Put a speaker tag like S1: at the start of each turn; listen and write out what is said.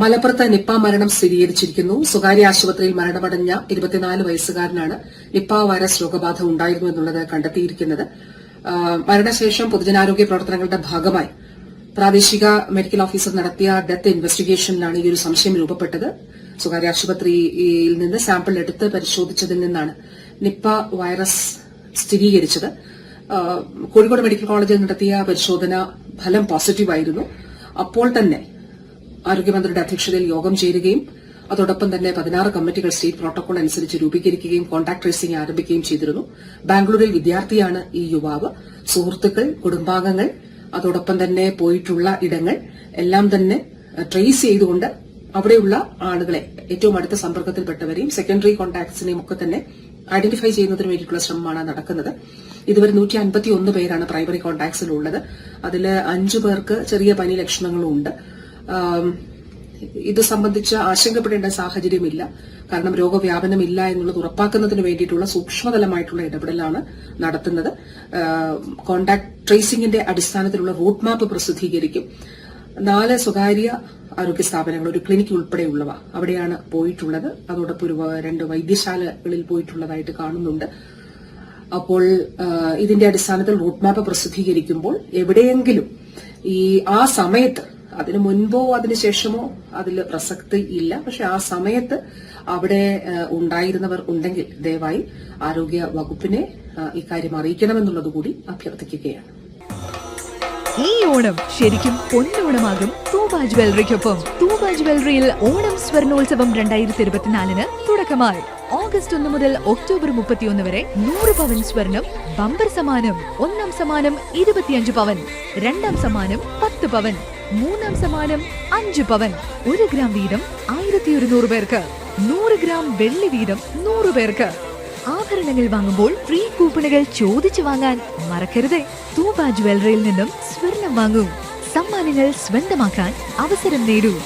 S1: മലപ്പുറത്ത് നിപ്പ മരണം സ്ഥിരീകരിച്ചിരിക്കുന്നു. സ്വകാര്യ ആശുപത്രിയിൽ മരണമടഞ്ഞ ഇരുപത്തിനാല് വയസ്സുകാരനാണ് നിപ്പ വൈറസ് രോഗബാധ ഉണ്ടായിരുന്നു എന്നുള്ളത് കണ്ടെത്തിയിരിക്കുന്നത്. മരണശേഷം പൊതുജനാരോഗ്യ പ്രവർത്തനങ്ങളുടെ ഭാഗമായി പ്രാദേശിക മെഡിക്കൽ ഓഫീസർ നടത്തിയ ഡെത്ത് ഇൻവെസ്റ്റിഗേഷനിലാണ് ഈ ഒരു സംശയം രൂപപ്പെട്ടത്. സ്വകാര്യ ആശുപത്രിയിൽ നിന്ന് സാമ്പിൾ എടുത്ത് പരിശോധിച്ചതിൽ നിന്നാണ് നിപ്പ വൈറസ് സ്ഥിരീകരിച്ചത്. കോഴിക്കോട് മെഡിക്കൽ കോളേജിൽ നടത്തിയ പരിശോധന ഫലം പോസിറ്റീവായിരുന്നു. അപ്പോൾ തന്നെ ആരോഗ്യമന്ത്രിയുടെ അധ്യക്ഷതയിൽ യോഗം ചേരുകയും അതോടൊപ്പം തന്നെ പതിനാറ് കമ്മിറ്റികൾ സ്റ്റേറ്റ് പ്രോട്ടോകോൾ അനുസരിച്ച് രൂപീകരിക്കുകയും കോൺടാക്ട് ട്രേസിംഗ് ആരംഭിക്കുകയും ചെയ്തിരുന്നു. ബാംഗ്ലൂരിൽ വിദ്യാർത്ഥിയാണ് ഈ യുവാവ്. സുഹൃത്തുക്കൾ കുടുംബാംഗങ്ങൾ അതോടൊപ്പം തന്നെ പോയിട്ടുള്ള ഇടങ്ങൾ എല്ലാം തന്നെ ട്രേസ് ചെയ്തുകൊണ്ട് അവിടെയുള്ള ആളുകളെ ഏറ്റവും അടുത്ത സമ്പർക്കത്തിൽപ്പെട്ടവരെയും സെക്കൻഡറി കോൺടാക്ട്സിനെയും ഒക്കെ തന്നെ ഐഡന്റിഫൈ ചെയ്യുന്നതിന് വേണ്ടിയിട്ടുള്ള ശ്രമമാണ് നടക്കുന്നത്. ഇതുവരെ നൂറ്റി അൻപത്തി ഒന്ന് പേരാണ് പ്രൈമറി കോൺടാക്ട്സിലുള്ളത് അതിൽ അഞ്ചു പേർക്ക് ചെറിയ പനി ലക്ഷണങ്ങളും ഉണ്ട് ഇത് സംബന്ധിച്ച് ആശങ്കപ്പെടേണ്ട സാഹചര്യമില്ല. കാരണം രോഗവ്യാപനമില്ല എന്നുള്ളത് ഉറപ്പാക്കുന്നതിന് വേണ്ടിയിട്ടുള്ള സൂക്ഷ്മതലമായിട്ടുള്ള ഇടപെടലാണ് നടത്തുന്നത്. കോണ്ടാക്ട് ട്രേസിംഗിന്റെ അടിസ്ഥാനത്തിലുള്ള റൂട്ട് മാപ്പ് പ്രസിദ്ധീകരിക്കും. നാല് സ്വകാര്യ ആരോഗ്യ സ്ഥാപനങ്ങൾ ഒരു ക്ലിനിക് ഉൾപ്പെടെയുള്ളവ അവിടെയാണ് പോയിട്ടുള്ളത്. അതോടൊപ്പം ഒരു രണ്ട് വൈദ്യശാലകളിൽ പോയിട്ടുള്ളതായിട്ട് കാണുന്നുണ്ട്. അപ്പോൾ ഇതിന്റെ അടിസ്ഥാനത്തിൽ റൂട്ട് മാപ്പ് പ്രസിദ്ധീകരിക്കുമ്പോൾ എവിടെയെങ്കിലും ഈ ആ സമയത്ത് അതിനു മുൻപോ അതിനു ശേഷമോ അതിൽ പ്രസക്തി ഇല്ല. പക്ഷെ ആ സമയത്ത് അവിടെ ഉണ്ടായിരുന്നവർ ഉണ്ടെങ്കിൽ ദയവായി ആരോഗ്യ വകുപ്പിനെ ഇക്കാര്യം അറിയിക്കണമെന്നുള്ളത് കൂടി അഭ്യർത്ഥിക്കുകയാണ്.
S2: ഈ ഓണം ശരിക്കും പൊന്നോണമാകും. തൂബ ജ്വല്ലറിക്കൊപ്പം. തൂബ ജ്വല്ലറിയിൽ ഓണം സ്വർണോത്സവം രണ്ടായിരത്തി ഇരുപത്തിനാലിന് തുടക്കമായി. ഓഗസ്റ്റ് ഒന്ന് മുതൽ ഒക്ടോബർ മുപ്പത്തിയൊന്ന് വരെ നൂറ് പവൻ സ്വർണം ബമ്പർ സമാനം ഒന്നാം സമാനം ഇരുപത്തിയഞ്ച് പവൻ രണ്ടാം സമാനം പത്ത് പവൻ. മൂന്നാം സമ്മാനം അഞ്ച് പവൻ. ഒരു ഗ്രാം വീതം ആയിരത്തി ഒരുന്നൂറ് പേർക്ക്. നൂറ് ഗ്രാം വെള്ളി വീതം നൂറ് പേർക്ക്. ആഭരണങ്ങൾ വാങ്ങുമ്പോൾ ഫ്രീ കൂപ്പണുകൾ ചോദിച്ചു വാങ്ങാൻ മറക്കരുതേ. തൂബ ജ്വല്ലറിയിൽ നിന്നും സ്വർണം വാങ്ങൂ. സമ്മാനങ്ങൾ സ്വന്തമാക്കാൻ അവസരം നേടൂ.